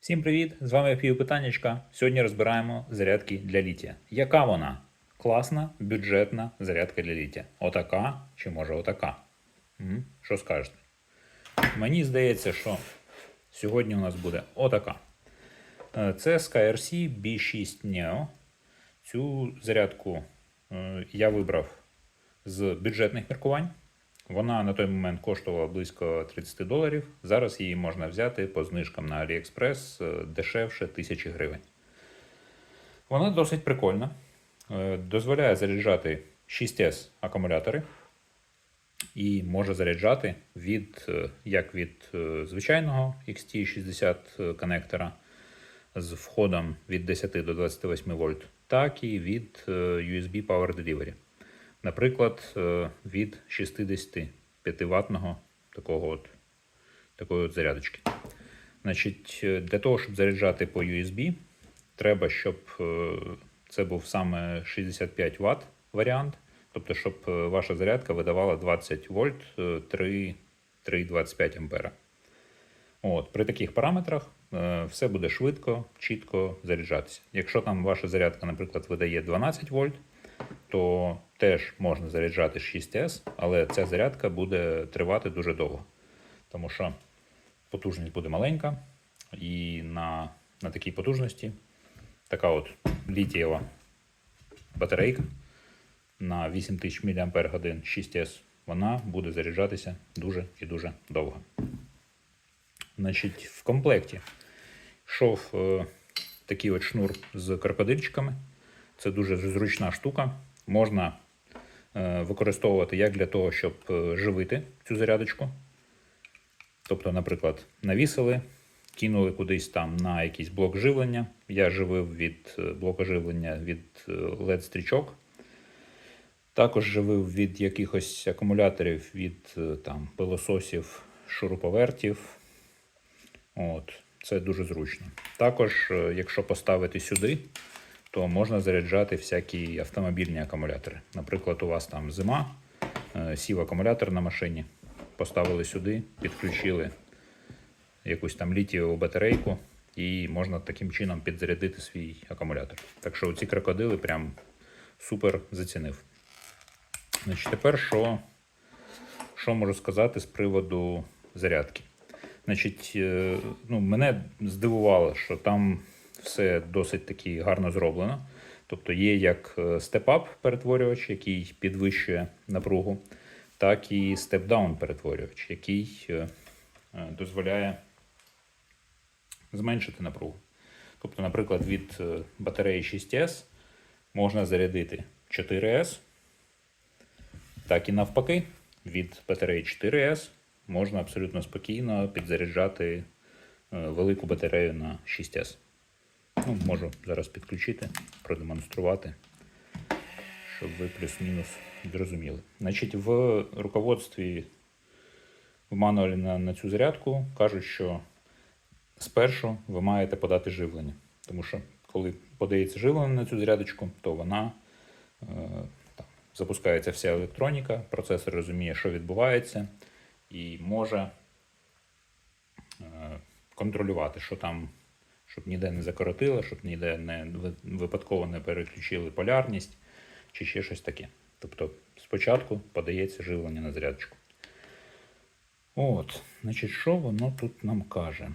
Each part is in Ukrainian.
Всім привіт! З вами Пів Питаннячка. Сьогодні розбираємо зарядки для літія. Яка вона? Класна, бюджетна зарядка для літія. Отака чи може отака? М? Що скажете? Мені здається, що сьогодні у нас буде отака. Е, Це SkyRC B6 Neo. Цю зарядку е, я вибрав з бюджетних міркувань. Вона на той момент коштувала близько 30 доларів. Зараз її можна взяти по знижкам на AliExpress е, дешевше 1000 гривень. Вона досить прикольна. Е, Дозволяє заряджати 6S акумулятори і може заряджати від, е, як від звичайного XT60 коннектора з входом від 10 до 28 вольт, так і від USB Power Delivery. Наприклад, е, від 65 ваттного такого от, такої от зарядочки. Значить, е, для того, щоб заряджати по USB, треба, щоб е, це був саме 65 Вт варіант. Тобто, щоб ваша зарядка видавала 20 вольт е, 3 3,25 ампера. От, при таких параметрах все буде швидко, чітко заряджатися. Якщо там ваша зарядка, наприклад, видає 12 вольт, то теж можна заряджати 6С, але ця зарядка буде тривати дуже довго. Тому що потужність буде маленька, і на, на такій потужності така от літієва батарейка на 8000 мАч 6С, вона буде заряджатися дуже і дуже довго. Значить, в комплекті йшов е, такий от шнур з крокодильчиками. Це дуже зручна штука. Можна е, використовувати як для того, щоб е, живити цю зарядочку. Тобто, наприклад, навісили, кинули кудись там на якийсь блок живлення. Я живив від е, блока живлення від LED-стрічок. Також живив від якихось акумуляторів, від там, пилососів, шуруповертів. От, це дуже зручно. Також, якщо поставити сюди, то можна заряджати всякі автомобільні акумулятори. Наприклад, у вас там зима, е, сів акумулятор на машині, поставили сюди, підключили якусь там літієву батарейку, і можна таким чином підзарядити свій акумулятор. Так що ці крокодили прям супер зацінив. Значить, тепер що, що можу сказати з приводу зарядки? Значить, е, ну, мене здивувало, що там все досить таки гарно зроблено. Тобто є як степ-ап перетворювач, який підвищує напругу, так і степ-даун перетворювач, який е, е, дозволяє зменшити напругу. Тобто, наприклад, від е, батареї 6С можна зарядити 4С, так і навпаки, від батареї 4С можна абсолютно спокійно підзаряджати е, велику батарею на 6С. Ну, можу зараз підключити, продемонструвати, щоб ви плюс-мінус зрозуміли. Значить, в руководстві в мануалі на, на цю зарядку кажуть, що спершу ви маєте подати живлення. Тому що коли подається живлення на цю зарядочку, то вона е, там, запускається вся електроніка, процесор розуміє, що відбувається, і може е, контролювати, що там, щоб ніде не закоротило, щоб ніде не випадково не переключили полярність чи ще щось таке. Тобто спочатку подається живлення на зарядочку. От, значить, що воно тут нам каже?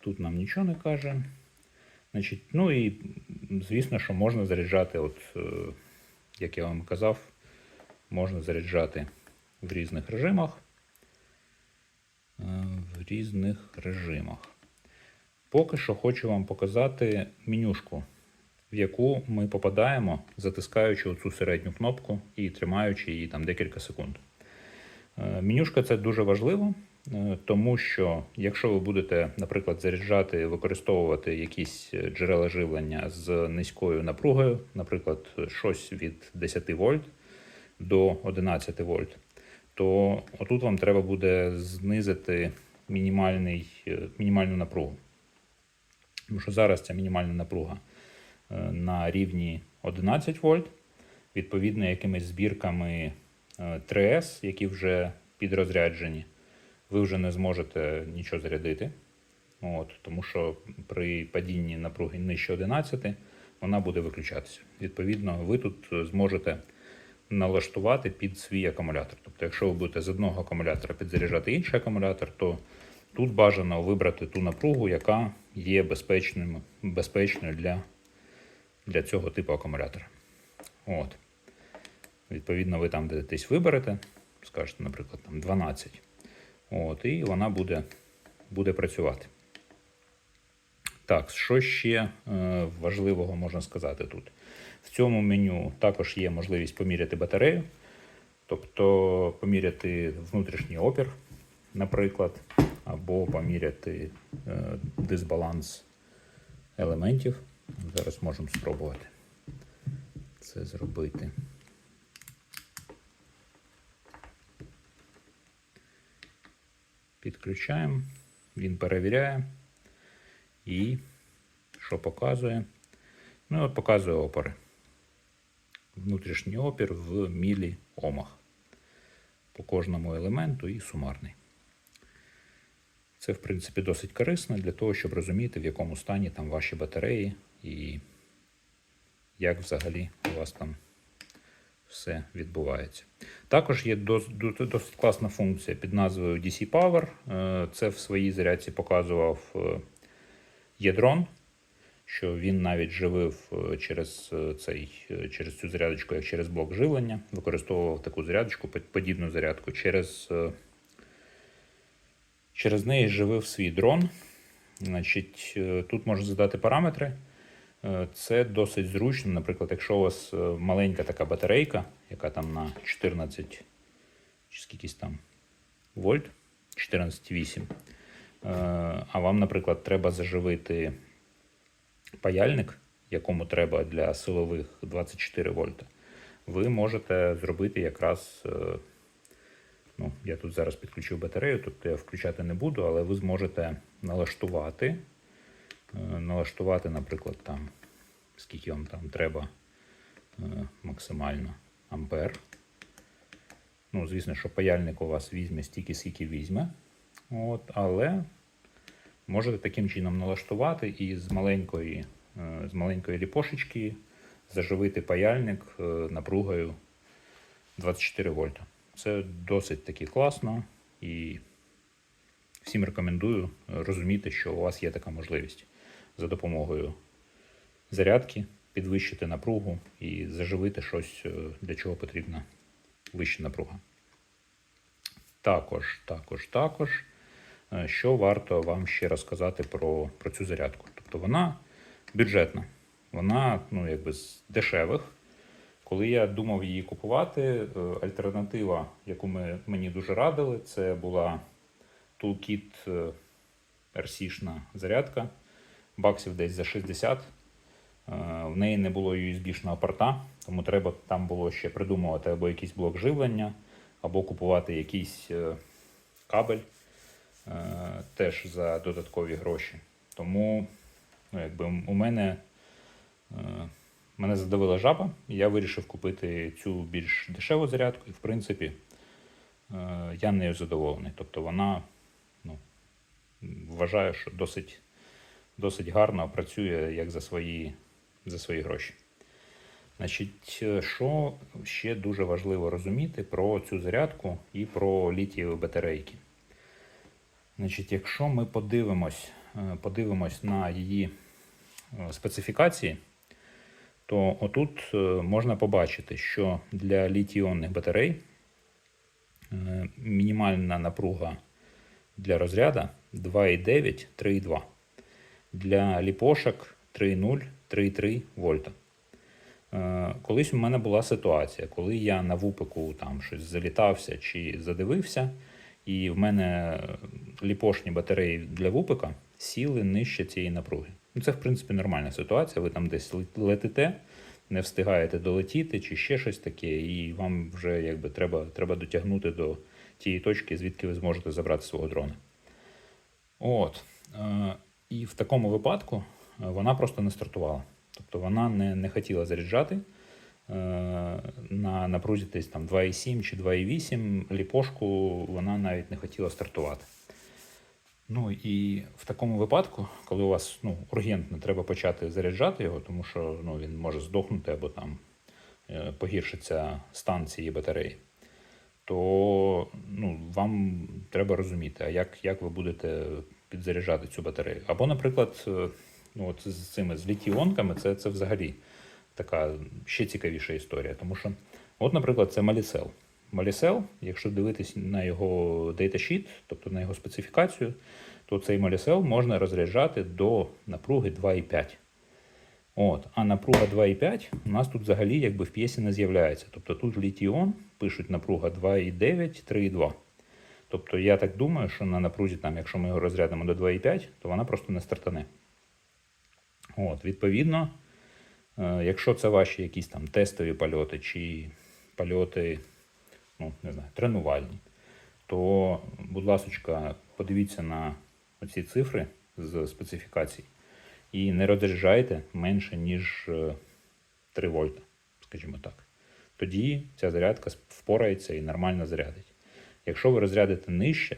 Тут нам нічого не каже. Значить, ну і звісно, що можна заряджати, от, е, як я вам казав, можна заряджати в різних режимах. Е, В різних режимах. Поки що хочу вам показати менюшку, в яку ми попадаємо, затискаючи оцю середню кнопку і тримаючи її там декілька секунд. Е, Менюшка це дуже важливо, е, тому що якщо ви будете, наприклад, заряджати, використовувати якісь е, джерела живлення з низькою напругою, наприклад, щось від 10 вольт до 11 вольт, то отут вам треба буде знизити мінімальний, мінімальну напругу. Тому що зараз ця мінімальна напруга е, на рівні 11 вольт, відповідно, якимись збірками е, 3С, які вже підрозряджені, ви вже не зможете нічого зарядити. От, тому що при падінні напруги нижче 11 вона буде виключатися. Відповідно, ви тут зможете налаштувати під свій акумулятор. Тобто, якщо ви будете з одного акумулятора підзаряджати інший акумулятор, то тут бажано вибрати ту напругу, яка є безпечним, безпечною для, для цього типу акумулятора. От. Відповідно, ви там десь виберете, скажете, наприклад, там 12. От, і вона буде, буде працювати. Так, що ще е, важливого можна сказати тут? В цьому меню також є можливість поміряти батарею, тобто поміряти внутрішній опір, наприклад, або поміряти е, дисбаланс елементів. Зараз можемо спробувати це зробити. Підключаємо, він перевіряє. І що показує? Ну, от показує опори. Внутрішній опір в міліомах по кожному елементу і сумарний. Це, в принципі, досить корисно для того, щоб розуміти, в якому стані там ваші батареї і як взагалі у вас там все відбувається. Також є досить класна функція під назвою DC Power. Е, Це в своїй зарядці показував е, Єдрон, що він навіть живив е, через, е, цей, е, через цю зарядочку, як через блок живлення, використовував таку зарядочку, подібну зарядку. Через, е, через неї живив свій дрон. Значить, е, тут можна задати параметри. Е, Це досить зручно. Наприклад, якщо у вас е, маленька така батарейка, яка там на 14 чи скількись там вольт, 14,8. Е, А вам, наприклад, треба заживити паяльник, якому треба для силових 24 вольта, ви можете зробити якраз. Ну, я тут зараз підключив батарею, тобто я включати не буду, але ви зможете налаштувати, е, налаштувати, наприклад, там, скільки вам там треба е, максимально ампер. Ну, звісно, що паяльник у вас візьме стільки, скільки візьме. От, але можете таким чином налаштувати і з маленької, е, з маленької ліпошечки заживити паяльник напругою 24 вольта. Це досить таки класно і всім рекомендую розуміти, що у вас є така можливість за допомогою зарядки підвищити напругу і заживити щось, е, для чого потрібна вища напруга. Також, також, також, е, що варто вам ще розказати про, про цю зарядку. Тобто вона бюджетна, вона ну, якби з дешевих. Коли я думав її купувати, е, альтернатива, яку ми, мені дуже радили, це була Toolkit е, RC-шна зарядка, баксів десь за 60. Е, В неї не було USB-шного порта, тому треба там було ще придумувати або якийсь блок живлення, або купувати якийсь кабель теж за додаткові гроші. Тому ну, якби, у мене. Мене задавила жаба, і я вирішив купити цю більш дешеву зарядку. І, в принципі, е, я нею задоволений. Тобто вона ну, вважаю, що досить, досить гарно працює як за свої, за свої гроші. Значить, е, що ще дуже важливо розуміти про цю зарядку і про літієві батарейки. Значить, якщо ми подивимось, е, подивимось на її специфікації, то отут е, можна побачити, що для літій-іонних батарей е, мінімальна напруга для розряду 2,9, 3,2. Для ліпошок 3,0, 3,3 вольта. Е, Колись у мене була ситуація, коли я на вупику там щось залітався чи задивився, і в мене ліпошні батареї для вупика сіли нижче цієї напруги. Ну, це, в принципі, нормальна ситуація. Ви там десь лет- летите, не встигаєте долетіти чи ще щось таке, і вам вже якби треба, треба дотягнути до тієї точки, звідки ви зможете забрати свого дрона. От. Е, і в такому випадку е, вона просто не стартувала. Тобто вона не, не хотіла заряджати. Е, на напрузі десь там 2,7 чи 2,8 ліпошку вона навіть не хотіла стартувати. Ну і в такому випадку, коли у вас ну, ургентно треба почати заряджати його, тому що ну, він може здохнути або там е, погіршиться стан цієї батареї, то ну, вам треба розуміти, а як, як ви будете підзаряджати цю батарею. Або, наприклад, е, ну, от з цими з літій-іонками це, це взагалі така ще цікавіша історія. Тому що, от, наприклад, це Малісел. Малісел, якщо дивитись на його дейташіт, тобто на його специфікацію, то цей Малісел можна розряджати до напруги 2,5. От, а напруга 2,5 у нас тут взагалі якби в п'єсі не з'являється. Тобто тут літіон пишуть напруга 2,9, 3,2. Тобто я так думаю, що на напрузі, там, якщо ми його розрядимо до 2,5, то вона просто не стартане. От, відповідно, е, якщо це ваші якісь там тестові польоти чи польоти, ну, не знаю, тренувальні, то, будь ласка, подивіться на оці цифри з специфікацій і не розряджайте менше, ніж е, 3 вольта, скажімо так. Тоді ця зарядка впорається і нормально зарядить. Якщо ви розрядите нижче,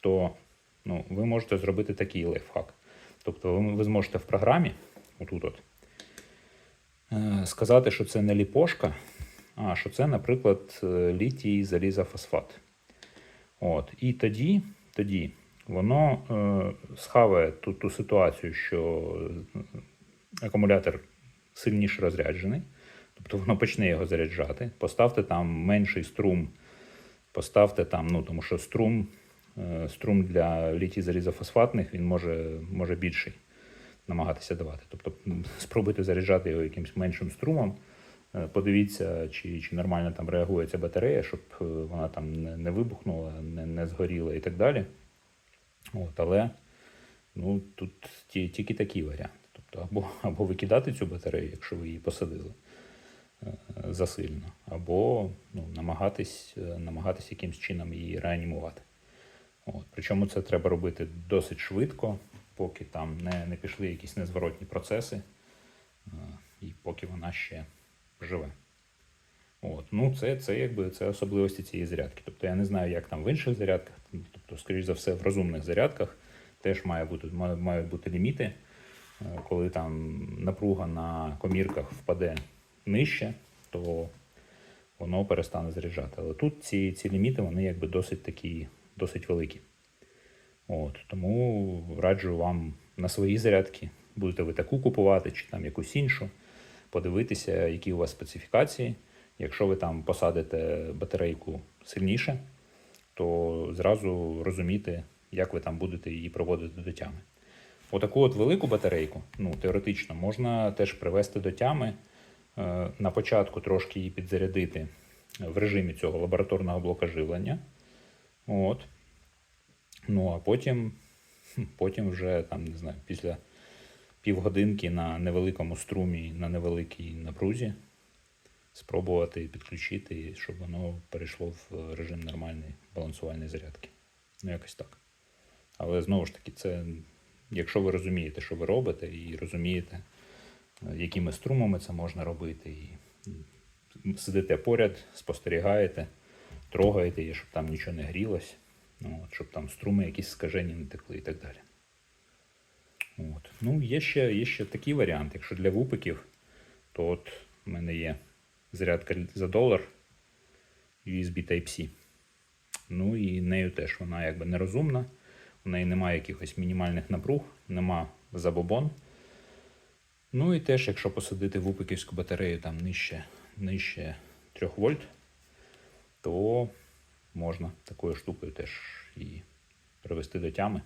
то ну, ви можете зробити такий лайфхак. Тобто ви, ви зможете в програмі, отут от, е, сказати, що це не ліпошка, а що це, наприклад, е, літій залізофосфат. От. І тоді, тоді воно е, схаває ту, ту ситуацію, що е, акумулятор сильніше розряджений, тобто воно почне його заряджати. Поставте там менший струм, поставте там, ну тому що струм, е, струм для літій залізофосфатних він може, може більший намагатися давати. Тобто спробуйте заряджати його якимось меншим струмом. Е, Подивіться, чи, чи нормально там реагує ця батарея, щоб е, вона там не, вибухнула, не, не згоріла і так далі. От, але ну, тут ті, тільки такий варіант. Тобто, або, або викидати цю батарею, якщо ви її посадили е, засильно, або ну, намагатись, намагатись якимось чином її реанімувати. От. Причому це треба робити досить швидко, поки там не, не пішли якісь незворотні процеси, і поки вона ще живе. От. Ну, це, це, якби, це особливості цієї зарядки. Тобто я не знаю, як там в інших зарядках. Тобто, скоріш за все, в розумних зарядках теж має бути, мають бути ліміти, Е, коли там напруга на комірках впаде нижче, то воно перестане заряджати. Але тут ці, ці ліміти вони якби досить такі, досить великі. От, тому раджу вам на свої зарядки, будете ви таку купувати чи там якусь іншу, подивитися, які у вас специфікації. Якщо ви там посадите батарейку сильніше, то зразу розуміти, як ви там будете її проводити до тями. Отаку от велику батарейку, ну, теоретично, можна теж привести до тями. Е, На початку трошки її підзарядити в режимі цього лабораторного блока живлення. От. Ну, а потім, потім вже там, не знаю, після півгодинки на невеликому струмі, на невеликій напрузі спробувати підключити, щоб воно перейшло в режим нормальної балансувальної зарядки. Ну, якось так. Але знову ж таки, це якщо ви розумієте, що ви робите, і розумієте, е, якими струмами це можна робити, і сидите поряд, спостерігаєте, трогаєте її, щоб там нічого не грілось, ну, щоб там струми якісь скажені не текли і так далі. От. Ну, є ще, є ще такий варіант. Якщо для вупиків, то от в мене є зарядка за долар USB Type-C. Ну і нею теж вона якби нерозумна, в неї немає якихось мінімальних напруг, нема забобон. Ну і теж, якщо посадити вупиківську батарею там нижче, нижче 3 вольт, то можна такою штукою теж і привести до тями,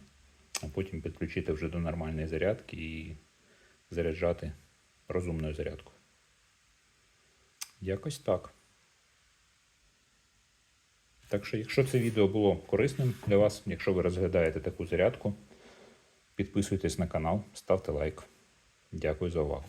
а потім підключити вже до нормальної зарядки і заряджати розумною зарядкою. Якось так. Так що, якщо це відео було корисним для вас, якщо ви розглядаєте таку зарядку, підписуйтесь на канал, ставте лайк. Дякую за увагу.